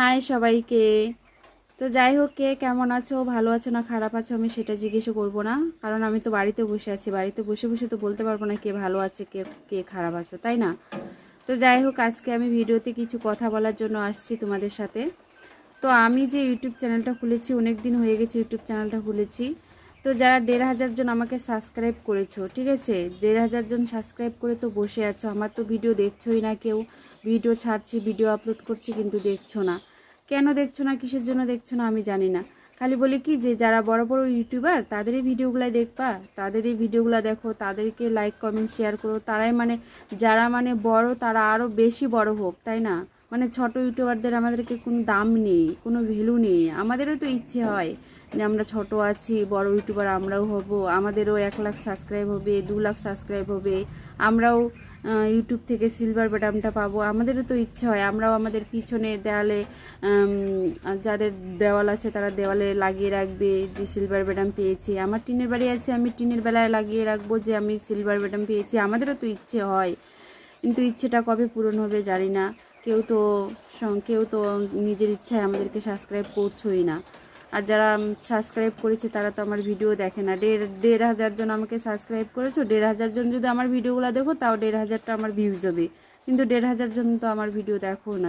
High সবাইকে। তো যাই হোক, কে কেমন আছো, ভালো আছো না খারাপ আছো আমি সেটা জিজ্ঞেসও করব না, কারণ আমি তো বাড়িতে বসে আছি, বাড়িতে বসে বসে তো বলতে পারব না কে ভালো আছে, কে কে খারাপ আছো, তাই না? তো যাই হোক, আজকে আমি ভিডিওতে কিছু কথা বলার জন্য আসছি তোমাদের সাথে। তো আমি যে ইউটিউব চ্যানেলটা খুলেছি অনেক দিন হয়ে গেছে ইউটিউব চ্যানেলটা খুলেছি। তো যারা দেড় হাজার জন আমাকে সাবস্ক্রাইব করেছ, ঠিক আছে? দেড় হাজার জন সাবস্ক্রাইব করে তো বসে আছো, আমার তো ভিডিও দেখছোই না কেউ। ভিডিও ছাড়ছি, ভিডিও আপলোড করছি, কিন্তু দেখছ না। কেন দেখছ না, কিসের জন্য দেখছ না, আমি জানি না। খালি বলি কি যে, যারা বড় বড় ইউটিউবার তাদেরই ভিডিওগুলো দেখবা তাদেরই ভিডিওগুলো দেখো, তাদেরকে লাইক কমেন্ট শেয়ার করো। তারাই মানে যারা মানে বড়, তারা আরও বেশি বড় হোক, তাই না? মানে ছোট ইউটিউবারদের আমাদেরকে কোনো দাম নেই, কোনো ভ্যালু নেই। আমাদেরও তো ইচ্ছে হয় যে, আমরা ছোট আছি, বড় ইউটিউবার আমরাও হব, আমাদেরও এক লাখ সাবস্ক্রাইব হবে, দু লাখ সাবস্ক্রাইব হবে, আমরাও ইউটিউব থেকে সিলভার বাটামটা পাবো। আমাদেরও তো ইচ্ছে হয়, আমরাও আমাদের পিছনে দেওয়ালে যাদের দেওয়াল আছে তারা দেওয়ালে লাগিয়ে রাখবে, যে সিলভার বাটাম পেয়েছি। আমার টিনের বাড়ি আছে, আমি টিনের বেলায় লাগিয়ে রাখব যে আমি সিলভার বাটাম পেয়েছি। আমাদেরও তো ইচ্ছে হয়, কিন্তু ইচ্ছেটা কবে পূরণ হবে জানি না। কেউ তো কেউ তো নিজের ইচ্ছায় আমাদেরকে সাবস্ক্রাইব করছোই না। আর যারা সাবস্ক্রাইব করেছে, তারা তো আমার ভিডিও দেখে না। দেড় দেড় হাজার জন আমাকে সাবস্ক্রাইব করেছ, দেড় হাজার জন যদি আমার ভিডিওগুলো দেখো, তাও দেড় হাজারটা আমার ভিউজ হবে। কিন্তু দেড় হাজার জন তো আমার ভিডিও দেখো না।